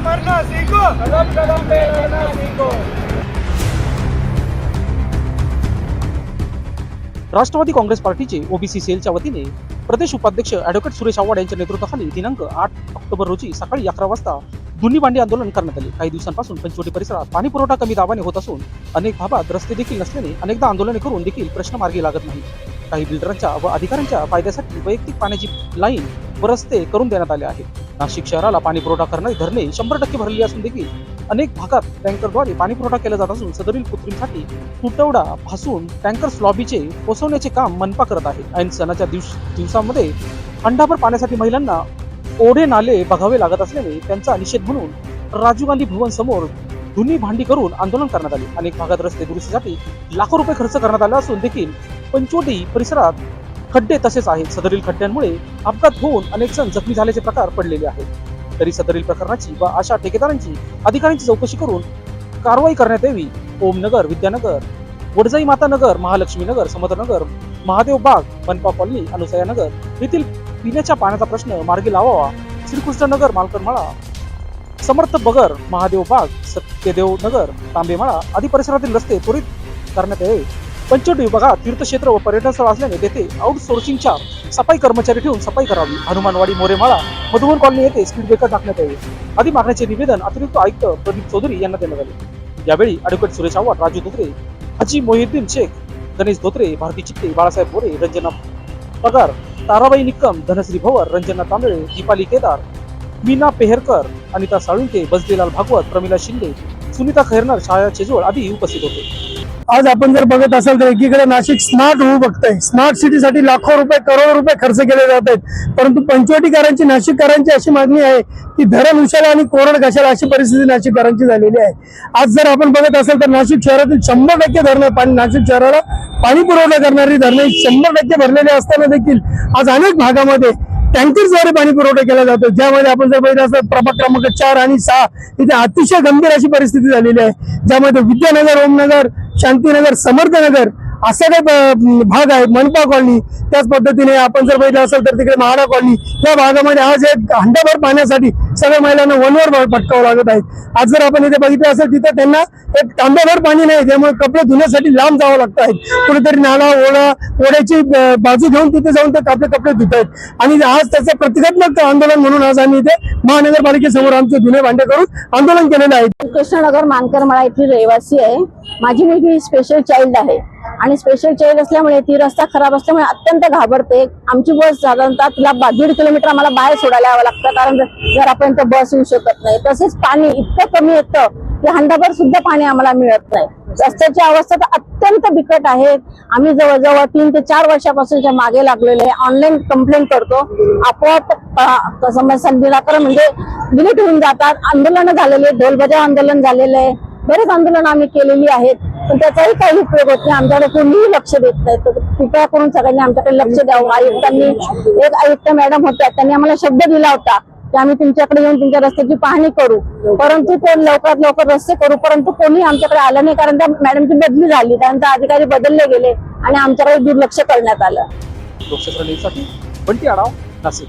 मरना सीखो। कदम कदम पे रहना सीखो। राष्ट्रवादी काँग्रेस पार्टीचे ओबीसी सेलच्या वतीने प्रदेश उपाध्यक्ष ॲडव्होकेट सुरेश आव्हाड यांच्या नेतृत्वाखाली दिनांक आठ ऑक्टोबर रोजी सकाळी अकरा वाजता दोन्ही भांडी आंदोलन करण्यात आले. काही दिवसांपासून पंचवटी परिसरात पाणी पुरवठा कमी दाबाने होत असून अनेक भागात रस्ते देखील नसल्याने अनेकदा आंदोलने करून देखील प्रश्न मार्गी लागत नाही काही बिल्डरांच्या व अधिकाऱ्यांच्या फायद्यासाठी वैयक्तिक पाण्याची लाईन व रस्ते करून देण्यात आले आहेत. नाशिक शहराला पाणी पुरवठा करणारी धरणे शंभर टक्के भरली असून देखील अनेक भागात टँकरद्वारे पाणी पुरवठा केला जात असून सदरील कृत्रिमसाठी तुटवडा भासून टँकर लॉबीचे पोसवण्याचे काम मनपा करत आहे. ऐन सणाच्या दिवस दिवसामध्ये अंडाभर पाण्यासाठी महिलांना ओढे नाले बघावे लागत असल्याने त्यांचा निषेध म्हणून राजीव गांधी भवन समोर धुनी भांडी करून आंदोलन करण्यात आले. अनेक भागात रस्ते दुरुस्तीसाठी लाखो रुपये खर्च करण्यात आला असून देखील पंचवटी परिसरात खड्डे तसेच आहेत. सदरील खड्ड्यांमुळे अपघात होऊन अनेक जण जखमी झाल्याचे प्रकार पडलेले आहेत. तरी सदरील प्रकरणाची व अशा ठेकेदारांची अधिकाऱ्यांची चौकशी करून कारवाई करण्यात यावी. ओमनगर विद्यानगर वडजाई माता नगर महालक्ष्मी नगर समर्थनगर महादेव बाग मनपा कॉलनी अनुसया नगर येथील पिण्याच्या पाण्याचा प्रश्न मार्गी लावावा. श्रीकृष्णनगर नगर समर्थ बगर महादेव बाग सत्यदेव नगर तांबेमाळा आदी परिसरातील रस्ते त्वरित करण्यात यावे. पंचवटी विभागात तीर्थक्षेत्र व पर्यटन स्थळ असल्याने तेथे आउटसोर्सिंगच्या सफाई कर्मचारी ठेवून सफाई करावी. हनुमानवाडी मोरेमाळा मधुबन कॉलनी येथे स्पीड ब्रेकर टाकण्यात यावे. आदी मागण्याचे निवेदन अतिरिक्त आयुक्त प्रदीप चौधरी यांना देण्यात आले. यावेळी अॅडव्होकेट सुरेश आव्हाड राजू धोत्रे हाजी मोहिद्दीन शेख गणेश धोत्रे भारती चित्ते बाळासाहेब मोरे रंजना पगार ताराबाई निक्कम धनश्री भवर रंजना तांबळे दीपाली केदार मीना पेहरकर अनिता साळुंके बजलीलाल भागवत प्रमिला शिंदे सुनीता खैरनर छाया चेजोळ आदी उपस्थित होते. आज आपण जर बघत असाल तर एकीकडे नाशिक स्मार्ट होऊ बघतंय. स्मार्ट सिटीसाठी लाखो रुपये करोडो रुपये खर्च केले जात आहेत. परंतु पंचवटीकरांची नाशिककरांची अशी मागणी आहे की धरण उशाला आणि कोरड घशाला अशी परिस्थिती नाशिककरांची झालेली आहे. आज जर आपण बघत असाल तर नाशिक शहरातील शंभर टक्के धरणं पाणी नाशिक शहराला पाणी पुरवठा करणारी धरणे शंभर टक्के भरलेली असताना देखील आज अनेक भागामध्ये टँकरद्वारे पाणी पुरवठा केला जातो. ज्यामध्ये आपण जर बघितलं असं प्रभाग क्रमांक चार आणि सहा इथे अतिशय गंभीर अशी परिस्थिती झालेली आहे. ज्यामध्ये विद्यानगर ओमनगर शांतीनगर समर्थनगर असे काही भाग आहेत. मनपा कॉलनी त्याच पद्धतीने आपण जर बघितलं असेल तर तिकडे महाडा कॉलनी या भागामध्ये आज एक हंडाभर पाण्यासाठी सगळ्या महिलांना वनवर पटकावं लागत आहे. आज जर आपण इथे बघितलं असेल तिथे त्यांना एक तांब्याभर पाणी नाही त्यामुळे कपडे धुण्यासाठी लांब जावं लागत आहे. कुठेतरी नाला ओढा ओढ्याची बाजू घेऊन तिथे जाऊन ते आपले कपडे धुत आहेत. आणि आज त्याचं प्रतिकात्मक आंदोलन म्हणून आज आम्ही इथे महानगरपालिकेसमोर आमचे धुणे भांडे करून आंदोलन केलेलं आहे. कृष्णनगर मानकरमाळा येथील रहिवासी आहे. माझी मुलगी स्पेशल चाइल्ड आहे. आणि स्पेशल चाइल्ड असल्यामुळे ती रस्ता खराब असल्यामुळे अत्यंत घाबरते. आमची बस साधारणतः तिला दीड किलोमीटर आम्हाला बाहेर सोडायला यावं लागतं कारण घरापर्यंत बस येऊ शकत नाही. तसेच पाणी इतकं कमी येतं की हंडाभर सुद्धा पाणी आम्हाला मिळत नाही. रस्त्याची अवस्था तर अत्यंत बिकट आहे. आम्ही जवळजवळ तीन ते चार वर्षापासूनच्या मागे लागलेले आहे. ऑनलाईन कंप्लेंट करतो. आपोआप समस्या निराकरण म्हणजे डिलीट होऊन जातात. आंदोलन झालेले ढोलबजाव आंदोलन झालेलं आहे. बरेच आंदोलन आम्ही केलेली आहेत. पण त्याचाही काही उपयोग होत नाही. आमच्याकडे कोणीही लक्ष देत नाही. तर कृपया करून सगळ्यांनी आमच्याकडे लक्ष द्यावं. आयुक्तांनी एक आयुक्त मॅडम होत्या. त्यांनी आम्हाला शब्द दिला होता की आम्ही तुमच्याकडे येऊन तुमच्या रस्त्याची पाहणी करू. परंतु कोण लवकरात लवकर रस्ते करू परंतु कोणी आमच्याकडे आलं नाही. कारण त्या मॅडमची बदली झाली. त्यानंतर अधिकारी बदलले गेले आणि आमच्याकडे दुर्लक्ष करण्यात आलं. लोकशास्त्र न्यूजसाठी बंटी आढाव नाशिक.